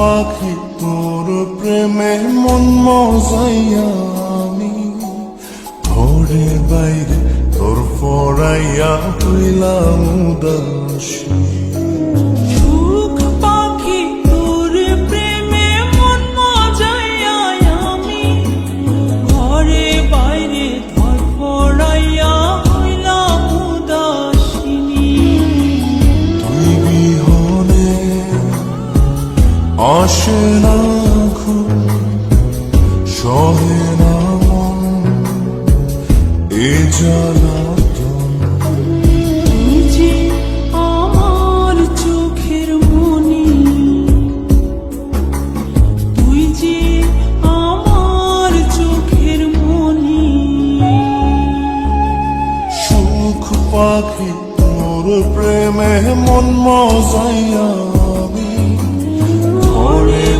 পাখি তোর প্রেমে মন আমি। ঘরের বাইরে তোর পড়াইয়া হইলাম উদাসী। আসে না ঘুম সহে না মন এ জ্বালাতন যে আমার চোখের মনি তুই যে আমার চোখের মনি। সুখ পাখি তোর প্রেমে মন মজাইয়া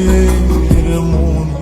يهرمون